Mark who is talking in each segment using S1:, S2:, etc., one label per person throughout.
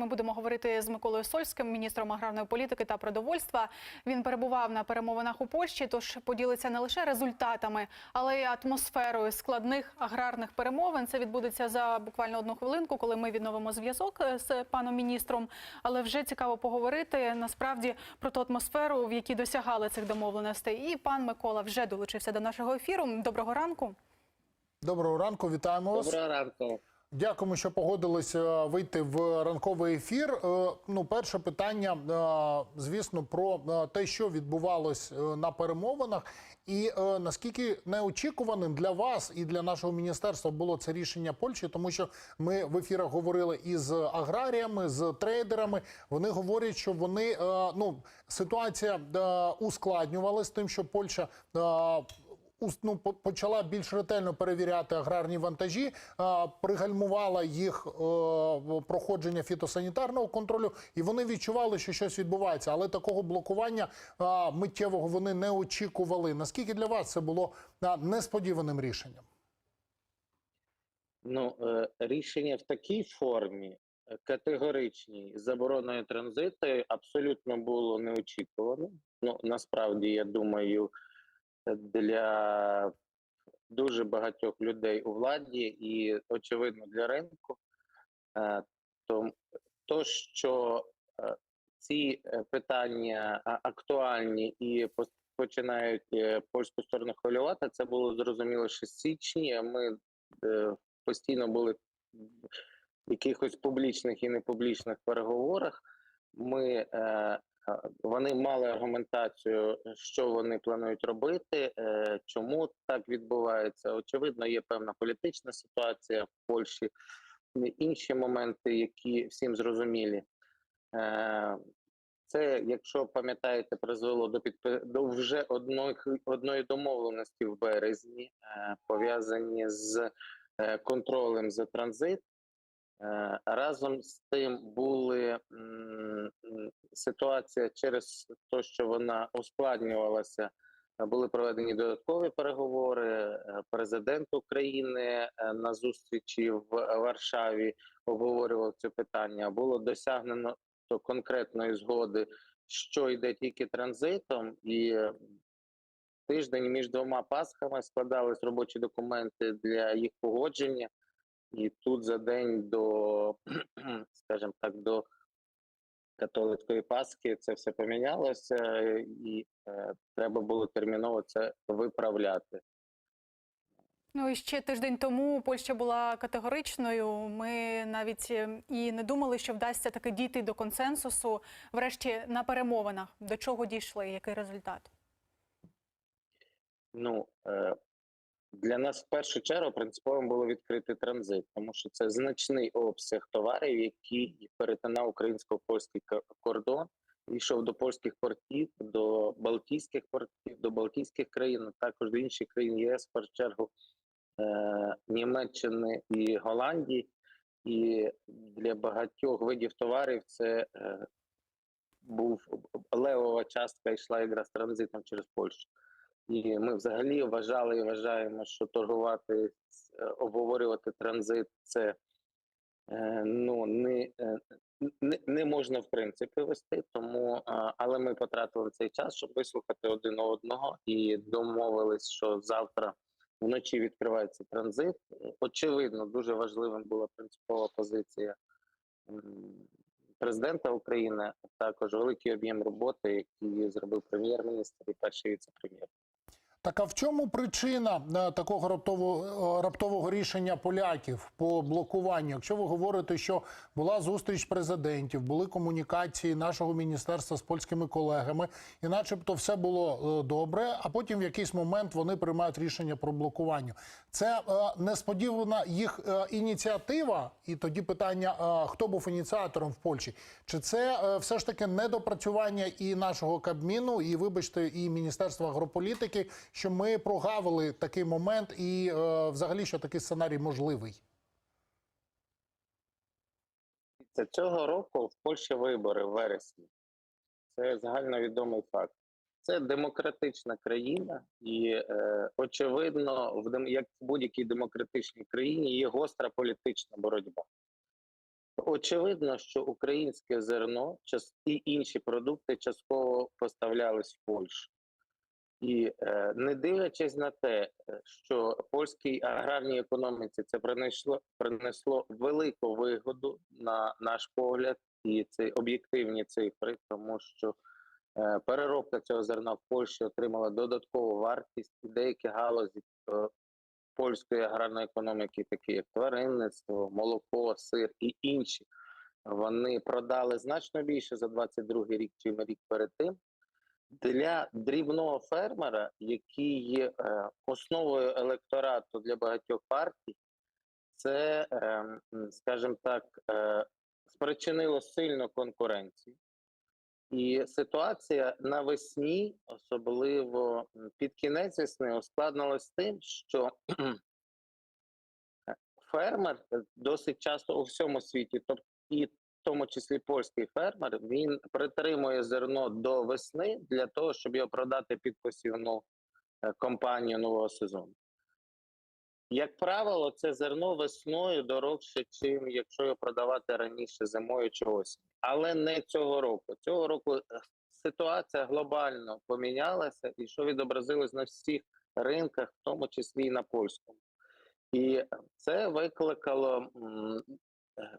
S1: ми будемо говорити з Миколою Сольським, міністром аграрної політики та продовольства. Він перебував на перемовинах у Польщі, тож поділиться не лише результатами, але й атмосферою складних аграрних перемовин. Це відбудеться за буквально одну хвилинку, коли ми відновимо зв'язок е, з паном міністром. Але вже цікаво поговорити насправді про ту атмосферу, в якій досягали цих домовленостей. І пан Микола вже долучився до нашого ефіру. Доброго ранку.
S2: Доброго ранку, вітаємо вас.
S3: Доброго ранку.
S2: Дякуємо, що погодилися вийти в ранковий ефір. Е, Ну, перше питання, е, звісно, про е, те, що відбувалось е, на перемовинах, і е, наскільки неочікуваним для вас і для нашого міністерства було це рішення Польщі, тому що ми в ефірах говорили із аграріями, з трейдерами. Вони говорять, що вони е, ну ситуація е, ускладнювалась тим, що Польща. Ну, по- почала більш ретельно перевіряти аграрні вантажі, пригальмувала їх е, проходження фітосанітарного контролю, і вони відчували, що щось відбувається. Але такого блокування миттєвого вони не очікували. Наскільки для вас це було несподіваним рішенням?
S3: Ну, е, рішення в такій формі е, категоричній забороною транзиту абсолютно було неочікувано. Ну, насправді, я думаю, для дуже багатьох людей у владі і, очевидно, для ринку. Е, То, що е, ці е, питання актуальні і починають польську сторону хвилювати, це було зрозуміло ще з січні. Ми постійно були в якихось публічних і непублічних переговорах. Ми, вони мали аргументацію, що вони планують робити, е, чому так відбувається. Очевидно, є певна політична ситуація в Польщі, інші моменти, які всім зрозумілі. Е, Це, якщо пам'ятаєте, призвело до підпи... до вже одної, одної домовленості в березні, е, пов'язані з контролем за транзит. Е, Разом з тим були ситуація через те, що вона ускладнювалася. Були проведені додаткові переговори. е, Президент України е, на зустрічі в Варшаві обговорював це питання. Було досягнено конкретної згоди, що йде тільки транзитом, і тиждень між двома пасхами складались робочі документи для їх погодження. І тут за день до, скажімо так, до католицької Пасхи це все помінялося, і е, треба було терміново це виправляти.
S1: Ну і ще тиждень тому Польща була категоричною. Ми навіть е, і не думали, що вдасться таки дійти до консенсусу. Врешті на перемовинах до чого дійшли, який результат?
S3: Ну е, для нас в першу чергу принциповим було відкрити транзит, тому що це значний обсяг товарів, який перетинав українсько-польський кордон, йшов до польських портів, до Балтійських портів, до Балтійських країн, а також до інших країн ЄС, в першу чергу е, Німеччини і Голландії. І для багатьох видів товарів це е, був левова частка йшла якраз транзитом через Польщу. І ми взагалі вважали і вважаємо, що торгувати, е, обговорювати транзит це е, ну не, е, не, не можна в принципі вести. Тому але ми потратили цей час, щоб вислухати один одного і домовились, що завтра вночі відкривається транзит. Очевидно, дуже важливим була принципова позиція президента України. а Також великий об'єм роботи, який зробив прем'єр-міністр і перший віце-прем'єр.
S2: Так а в чому причина е, такого раптового, е, раптового рішення поляків по блокуванню? Якщо ви говорите, що була зустріч президентів, були комунікації нашого міністерства з польськими колегами, і начебто все було е, добре, а потім в якийсь момент вони приймають рішення про блокування. Це несподівана їх ініціатива, і тоді питання: хто був ініціатором в Польщі? Чи це все ж таки недопрацювання і нашого кабміну, і вибачте, і міністерства агрополітики, що ми прогавили такий момент, і е, взагалі що такий сценарій можливий?
S3: Це цього року в Польщі вибори в вересні. Це загальновідомий факт. Це демократична країна, і е, очевидно, в як в будь-якій демократичній країні є гостра політична боротьба. Очевидно, що українське зерно і інші продукти частково поставлялись в Польщу. І е, не дивлячись на те, е, що польській аграрній економіці це принесло, принесло велику вигоду на наш погляд, і це об'єктивні цифри, тому що е, переробка цього зерна в Польщі отримала додаткову вартість, і деякі галузі е, польської аграрної економіки, такі як тваринництво, молоко, сир і інші, вони продали значно більше за 22 рік, чим рік перед тим. Для дрібного фермера, який є е, основою електорату для багатьох партій, це, е, скажімо так, е, спричинило сильну конкуренцію. І ситуація навесні, особливо під кінець весни, ускладнилась тим, що фермер досить часто у всьому світі, тобто і в тому числі польський фермер, він притримує зерно до весни для того, щоб його продати під посівну е, кампанію нового сезону. Як правило, це зерно весною дорожче, чим якщо його продавати раніше зимою чи осінь. Але не цього року. Цього року е, ситуація глобально помінялася, і що відобразилось на всіх ринках, в тому числі і на польському. І це викликало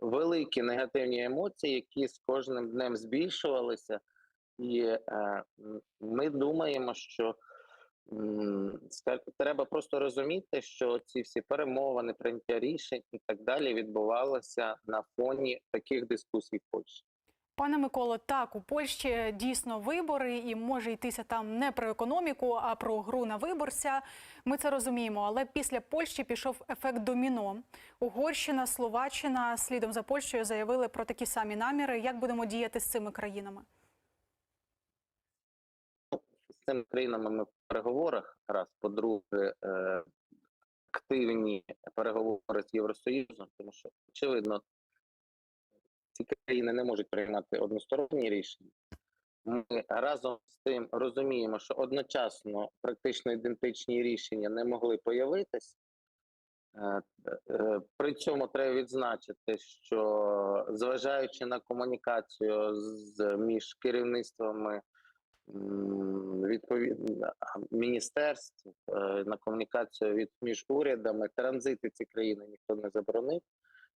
S3: великі негативні емоції, які з кожним днем збільшувалися. І е, ми думаємо, що треба просто розуміти, що ці всі перемовини, прийняття рішень і так далі відбувалися на фоні таких дискусій в Польщі.
S1: Пане Миколо, так у Польщі дійсно вибори, і може йтися там не про економіку, а про гру на виборця. Ми це розуміємо. Але після Польщі пішов ефект доміно. Угорщина, Словаччина слідом за Польщею заявили про такі самі наміри. Як будемо діяти з цими країнами?
S3: з цими країнами ми в переговорах. Раз, по-друге, е, активні переговори з Євросоюзом, тому що очевидно, ці країни не можуть приймати односторонні рішення. Ми разом з тим розуміємо, що одночасно практично ідентичні рішення не могли появитись. Е, е, При цьому треба відзначити, що зважаючи на комунікацію з між керівництвами відповідно міністерств е, на комунікацію від між урядами, транзити ці країни ніхто не заборонив.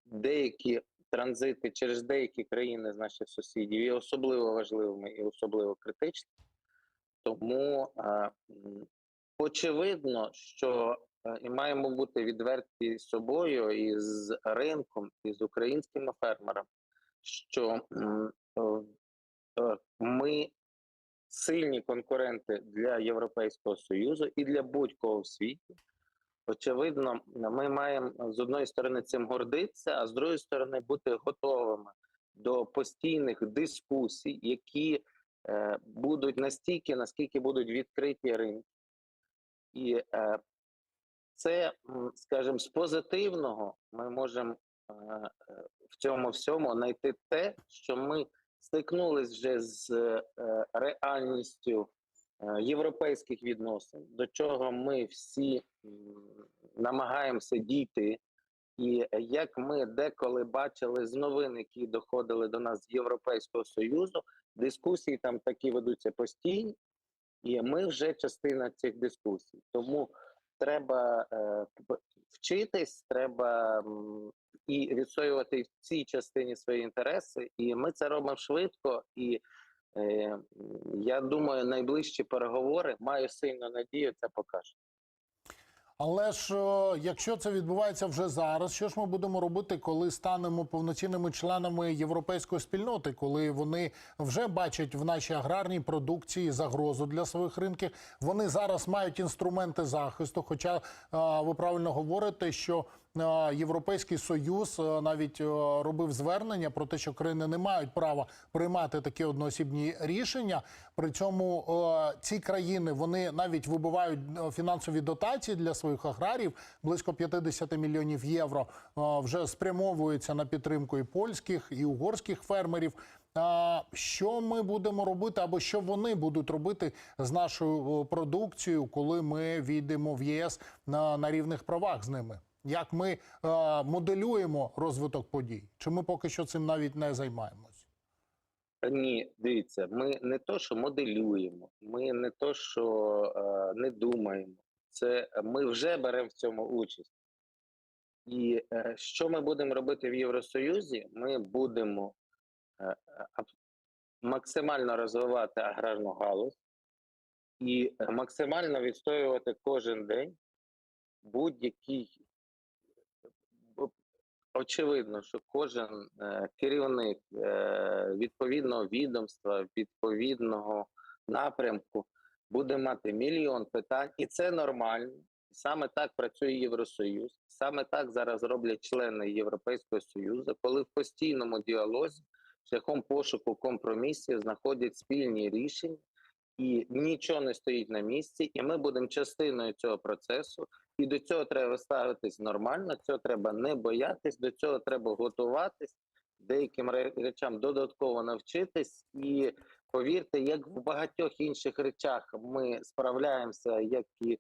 S3: Деякі транзити через деякі країни з наших сусідів є особливо важливими і особливо критичними. Тому е, очевидно, що е, і маємо бути відверті з собою і з ринком, і з українськими фермерами, що е, е, ми сильні конкуренти для Європейського Союзу і для будь-кого в світі. Очевидно, ми маємо з одної сторони цим гордитися, а з другої сторони бути готовими до постійних дискусій, які е, будуть настільки, наскільки будуть відкриті ринки. І е, це, скажімо, з позитивного ми можемо е, е, в цьому всьому знайти те, що ми стикнулись вже з е, реальністю е, європейських відносин, до чого ми всі намагаємося дійти. І як ми деколи бачили з новин, які доходили до нас з Європейського Союзу, дискусії там такі ведуться постійні, і ми вже частина цих дискусій. Тому треба е, вчитись, треба і відстоювати в цій частині свої інтереси. І ми це робимо швидко. І е, я думаю, найближчі переговори маю сильну надію, це покаже.
S2: Але ж е, якщо це відбувається вже зараз, що ж ми будемо робити, коли станемо повноцінними членами європейської спільноти, коли вони вже бачать в нашій аграрній продукції загрозу для своїх ринків? Вони зараз мають інструменти захисту. Хоча е, ви правильно говорите, що Європейський союз е, навіть е, робив звернення про те, що країни не мають права приймати такі одноосібні рішення. При цьому е, ці країни вони навіть вибивають фінансові дотації для своїх аграрів. Близько 50 мільйонів євро вже спрямовуються на підтримку і польських, і угорських фермерів. Що ми будемо робити, або що вони будуть робити з нашою продукцією, коли ми війдемо в ЄС на, на рівних правах з ними? Як ми е, моделюємо розвиток подій? Чи ми поки що цим навіть не займаємось?
S3: Ні, дивіться, ми не то, що моделюємо, ми не то, що е, не думаємо. Це ми вже беремо в цьому участь. І е, що ми будемо робити в Євросоюзі? Ми будемо е, е, максимально розвивати аграрну галузь і е, максимально відстоювати кожен день будь-який. Очевидно, що кожен е, керівник е, відповідного відомства, відповідного напрямку буде мати мільйон питань, і це нормально. Саме так працює Євросоюз, саме так зараз роблять члени Європейського Союзу, коли в постійному діалозі шляхом пошуку компромісів знаходять спільні рішення, і нічого не стоїть на місці, і ми будемо частиною цього процесу. І до цього треба ставитись нормально, цього треба не боятись, до цього треба готуватись, деяким речам додатково навчитись. І повірте, як в багатьох інших речах ми справляємося, як і,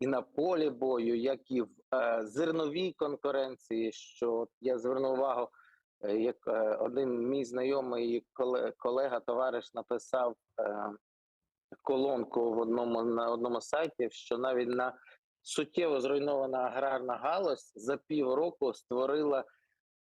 S3: і на полі бою, як і в е, зерновій конкуренції. Що я звернув увагу, е, як е, один мій знайомий колега, товариш написав е, колонку в одному на одному сайті, що навіть на суттєво зруйнована аграрна галузь за півроку створила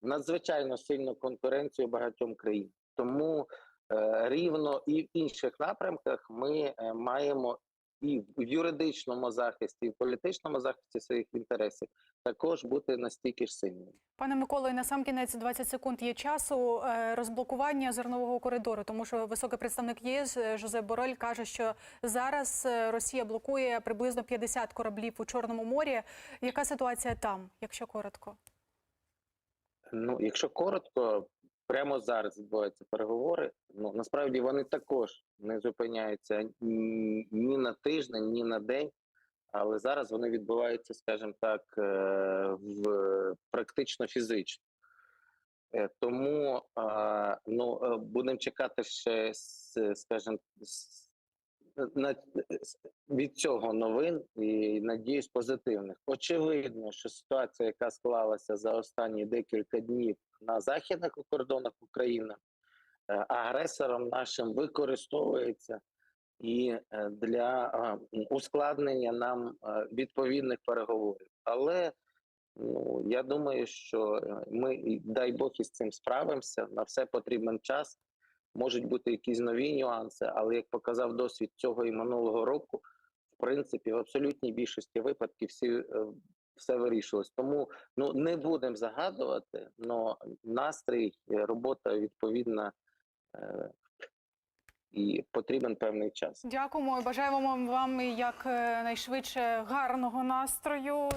S3: надзвичайно сильну конкуренцію багатьом країн. Тому е, рівно і в інших напрямках ми е, маємо і в юридичному захисті, і в політичному захисті своїх інтересів також бути настільки ж сильними.
S1: Пане Миколо, і на сам кінець 20 секунд є часу е, розблокування зернового коридору, тому що високий представник ЄС е, Жозеп Борель каже, що зараз е, Росія блокує приблизно 50 кораблів у Чорному морі. Яка ситуація там, якщо коротко?
S3: Ну, якщо коротко, прямо зараз відбуваються переговори. Ну насправді вони також не зупиняються ні, на тиждень, ні на день. Але зараз вони відбуваються, скажімо так, е, в практично фізично. Е, Тому ну, е, будемо чекати ще, скажімо, від цього новин і надіюсь позитивних. Очевидно, що ситуація, яка склалася за останні декілька днів на західних кордонах України, е, агресором нашим використовується і е, для ускладнення нам е, відповідних переговорів. Але ну я думаю, що ми дай Бог із цим справимося. На все потрібен час. Можуть бути якісь нові нюанси, але як показав досвід цього і минулого року, в принципі, в абсолютній більшості випадків всі е, все вирішилось. Тому ну не будемо загадувати, але настрій, е, робота відповідна. е, І потрібен певний час.
S1: Дякуємо бажаємо вам як найшвидше гарного настрою.